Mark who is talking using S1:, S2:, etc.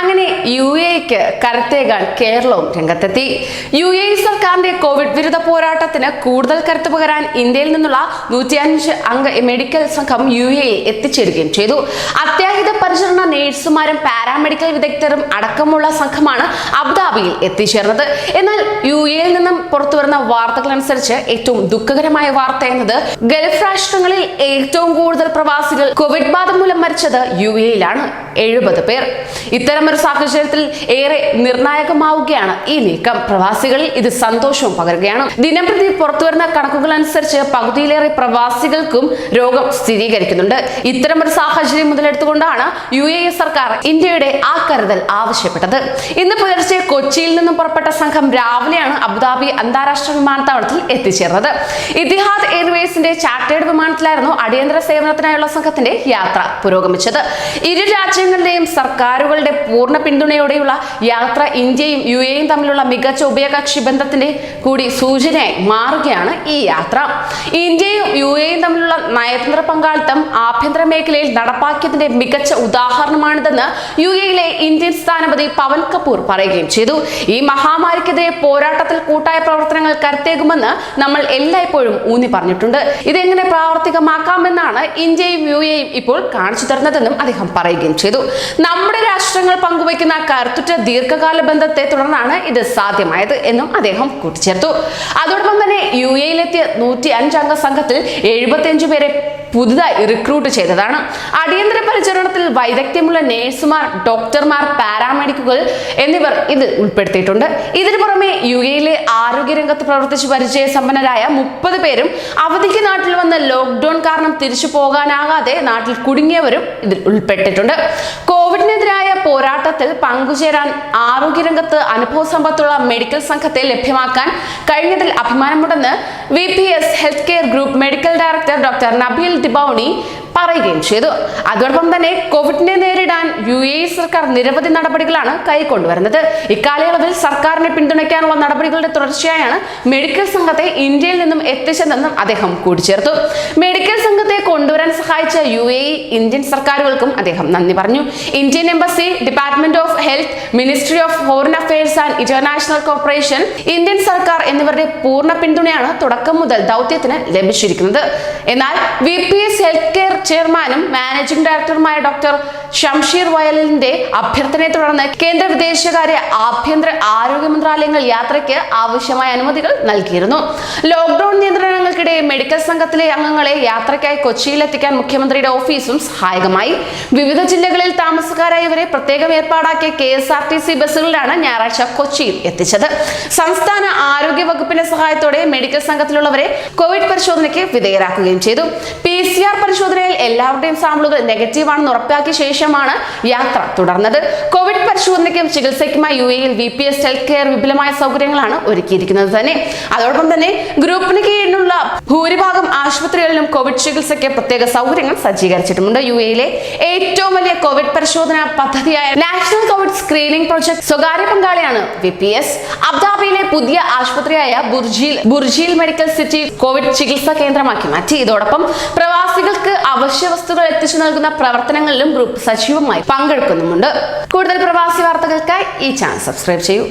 S1: അങ്ങനെ യു എക്ക് കരുത്തേകാൻ കേരളവും രംഗത്തെത്തി. യു എ സർക്കാരിന്റെ കോവിഡ് വിരുദ്ധ പോരാട്ടത്തിന് കൂടുതൽ കരുത്ത് പകരാൻ ഇന്ത്യയിൽ നിന്നുള്ള നൂറ്റിയഞ്ച് അംഗ മെഡിക്കൽ സംഘം യു എയിൽ എത്തിച്ചേരുകയും ചെയ്തു. അത്യാഹിത പരിചരണ നേഴ്സുമാരും പാരാമെഡിക്കൽ വിദഗ്ധരും അടക്കമുള്ള സംഘമാണ് അബുദാബിയിൽ എത്തിച്ചേർന്നത്. എന്നാൽ യു എയിൽ നിന്നും പുറത്തുവരുന്ന വാർത്തകൾ അനുസരിച്ച് ഏറ്റവും ദുഃഖകരമായ വാർത്ത എന്നത് ഗൾഫ് രാഷ്ട്രങ്ങളിൽ ഏറ്റവും കൂടുതൽ പ്രവാസികൾ കോവിഡ് ബാധ മൂലം മരിച്ചത് യു എയിലാണ് എഴുപത് പേർ. ഇത്തരമൊരു സാഹചര്യത്തിൽ ഏറെ നിർണായകമാവുകയാണ് ഈ നീക്കം. പ്രവാസികളിൽ ഇത് സന്തോഷവും പകരുകയാണ്. ദിനംപ്രതി പുറത്തുവരുന്ന കണക്കുകൾ അനുസരിച്ച് പകുതിയിലേറെ പ്രവാസികൾക്കും രോഗം സ്ഥിരീകരിക്കുന്നുണ്ട്. ഇത്തരമൊരു സാഹചര്യം മുതലെടുത്തുകൊണ്ടാണ് യു എ സർക്കാർ ഇന്ത്യയുടെ ആ കരുതൽ ആവശ്യപ്പെട്ടത്. ഇന്ന് പുലർച്ചെ കൊച്ചിയിൽ നിന്നും പുറപ്പെട്ട സംഘം രാവിലെയാണ് അബുദാബി അന്താരാഷ്ട്ര വിമാനത്താവളത്തിൽ എത്തിച്ചേർന്നത്. ഇതിഹാദ് എയർവേസിന്റെ ചാർട്ടേഡ് വിമാനത്തിലായിരുന്നു അടിയന്തര സേവനത്തിനായുള്ള സംഘത്തിന്റെ യാത്ര പുരോഗമിച്ചത്. ഇരു രാജ്യങ്ങളുടെയും സർക്കാരുകളുടെ പൂർണ പിന്തുണയോടെയുള്ള യാത്ര ഇന്ത്യയും യു എയും തമ്മിലുള്ള മികച്ച ഉഭയകക്ഷി ബന്ധത്തിന്റെ കൂടി സൂചനയായി മാറുകയാണ് ഈ യാത്ര. ഇന്ത്യയും യു എയും തമ്മിലുള്ള നയതന്ത്ര പങ്കാളിത്തം ആഭ്യന്തര മേഖലയിൽ നടപ്പാക്കിയതിന്റെ മികച്ച ഉദാഹരണമാണിതെന്ന് യു എയിലെ ഇന്ത്യൻ സ്ഥാനപതി പവൻ കപൂർ പറയുകയും ചെയ്തു. ഈ മഹാമാരിക്കെതിരെ പോരാട്ടത്തിൽ കൂട്ടായ പ്രവർത്തനങ്ങൾ കരുത്തേകുമെന്ന് നമ്മൾ എല്ലായ്പ്പോഴും ഊന്നി പറഞ്ഞിട്ടുണ്ട്. ഇതെങ്ങനെ പ്രാവർത്തികമാക്കാമെന്നാണ് ഇന്ത്യയും യു എയും ഇപ്പോൾ കാണിച്ചു തരുന്നതെന്നും അദ്ദേഹം പറയുകയും ചെയ്തു. നമ്മുടെ രാഷ്ട്രങ്ങൾ പങ്കുവയ്ക്കുന്ന കറുത്തുറ്റ ദീർഘകാല ബന്ധത്തെ തുടർന്നാണ് ഇത് സാധ്യമായത് എന്നും അദ്ദേഹം കൂട്ടിച്ചേർത്തു. അതോടൊപ്പം തന്നെ യു എയിലെത്തിയ നൂറ്റി അഞ്ചംഗ സംഘത്തിൽ എഴുപത്തിയഞ്ചു പേരെ പുതുതായി റിക്രൂട്ട് ചെയ്തതാണ്. അടിയന്തര പരിചരണത്തിൽ വൈദഗ്ധ്യമുള്ള നേഴ്സുമാർ ഡോക്ടർമാർ പാരാമെഡിക്കുകൾ എന്നിവർ ഇത് ഉൾപ്പെടുത്തിയിട്ടുണ്ട്. ഇതിനു പുറമെ യു എയിലെ ആരോഗ്യരംഗത്ത് പ്രവർത്തിച്ച് പരിചയ സമ്പന്നരായ മുപ്പത് പേരും അവധിക്ക് നാട്ടിൽ വന്ന ലോക്ക്ഡൌൺ കാരണം തിരിച്ചു പോകാനാകാതെ നാട്ടിൽ കുടുങ്ങിയവരും ഇതിൽ ഉൾപ്പെട്ടിട്ടുണ്ട്. കോവിഡിനെതിരായ പോരാട്ടത്തിൽ പങ്കുചേരാൻ ആരോഗ്യരംഗത്ത് അനുഭവ സമ്പത്തുള്ള മെഡിക്കൽ സംഘത്തെ ലഭ്യമാക്കാൻ കഴിഞ്ഞതിൽ അഭിമാനമുണ്ടെന്ന് V P S health care group medical director doctor Nabeel Dibouni പറയുകയും ചെയ്തു. അതോടൊപ്പം തന്നെ കോവിഡിനെ യു എ സർക്കാർ നിരവധി നടപടികളാണ് കൈക്കൊണ്ടുവരുന്നത്. ഇക്കാലയളവിൽ സർക്കാരിനെ പിന്തുണയ്ക്കാനുള്ള നടപടികളുടെ തുടർച്ചയായാണ് മെഡിക്കൽ സംഘത്തെ ഇന്ത്യയിൽ നിന്നും എത്തിച്ചതെന്നും അദ്ദേഹം കൂട്ടിച്ചേർത്തു. മെഡിക്കൽ സംഘത്തെ കൊണ്ടുവരാൻ സഹായിച്ച യു എ ഇന്ത്യൻ സർക്കാരുകൾക്കും അദ്ദേഹം നന്ദി പറഞ്ഞു. Indian embassy department of health ministry of foreign affairs and international corporation Indian സർക്കാർ എന്നിവരുടെ പൂർണ പിന്തുണയാണ് തുടക്കം മുതൽ ദൗത്യത്തിന് ലഭിച്ചിരിക്കുന്നത്. എന്നാൽ V P S health care ചെയർമാനും മാനേജിംഗ് ഡയറക്ടറുമായ ഡോക്ടർ ഷംഷീർ വയലിന്റെ അഭ്യർത്ഥനയെ തുടർന്ന് കേന്ദ്ര വിദേശകാര്യ ആഭ്യന്തര ആരോഗ്യ മന്ത്രാലയങ്ങൾ യാത്രയ്ക്ക് ആവശ്യമായ അനുമതികൾ നൽകിയിരുന്നു. ലോക്ഡൌൺ നിയന്ത്രണങ്ങൾക്കിടെ മെഡിക്കൽ സംഘത്തിലെ അംഗങ്ങളെ യാത്രയ്ക്കായി കൊച്ചിയിലെത്തിക്കാൻ മുഖ്യമന്ത്രിയുടെ ഓഫീസും സഹായകമായി. വിവിധ ജില്ലകളിൽ താമസക്കാരായവരെ പ്രത്യേകം ഏർപ്പാടാക്കിയ K S R T C ബസ്സുകളിലാണ് ഞായറാഴ്ച കൊച്ചിയിൽ എത്തിച്ചത്. സംസ്ഥാന ആരോഗ്യ വകുപ്പിന്റെ സഹായത്തോടെ മെഡിക്കൽ സംഘത്തിലുള്ളവരെ കോവിഡ് പരിശോധനയ്ക്ക് വിധേയരാക്കുകയും ചെയ്തു. പി സി ആർ പരിശോധനയിൽ എല്ലാവരുടെയും സാമ്പിളുകൾ നെഗറ്റീവ് ആണെന്ന് ഉറപ്പാക്കിയ ശേഷമാണ് യാത്ര തുടർന്നത്. കോവിഡ് പരിശോധനയ്ക്കും ചികിത്സയ്ക്കുമായി യു എയിൽ V P S health care വിപുലമായ സൗകര്യങ്ങളാണ് ഒരുക്കിയിരിക്കുന്നത് തന്നെ. അതോടൊപ്പം തന്നെ ഗ്രൂപ്പിന് കീഴിലുള്ള ഭൂരിഭാഗം ആശുപത്രികളിലും കോവിഡ് ചികിത്സയ്ക്ക് പ്രത്യേക സൗകര്യങ്ങൾ സജ്ജീകരിച്ചിട്ടുമുണ്ട്. യു എയിലെ ഏറ്റവും വലിയ കോവിഡ് പരിശോധനാ പദ്ധതിയായ നാഷണൽ കോവിഡ് സ്ക്രീനിംഗ് പ്രൊജക്ട് സ്വകാര്യ പങ്കാളിയാണ് വി പി എസ്. അബുദാബിയിലെ പുതിയ ആശുപത്രിയായ ബുർജിയിൽ ബുർജിയിൽ മെഡിക്കൽ സിറ്റി കോവിഡ് ചികിത്സാ കേന്ദ്രമാക്കി മാറ്റി. ഇതോടൊപ്പം പ്രവാസികൾക്ക് അവശ്യ വസ്തുക്കൾ എത്തിച്ചു നൽകുന്ന പ്രവർത്തനങ്ങളിലും ഗ്രൂപ്പ് സജീവമായി പങ്കെടുക്കുന്നുമുണ്ട്. കൂടുതൽ പ്രവാസി വാർത്തകൾക്കായി ഈ ചാനൽ സബ്സ്ക്രൈബ് ചെയ്യൂ.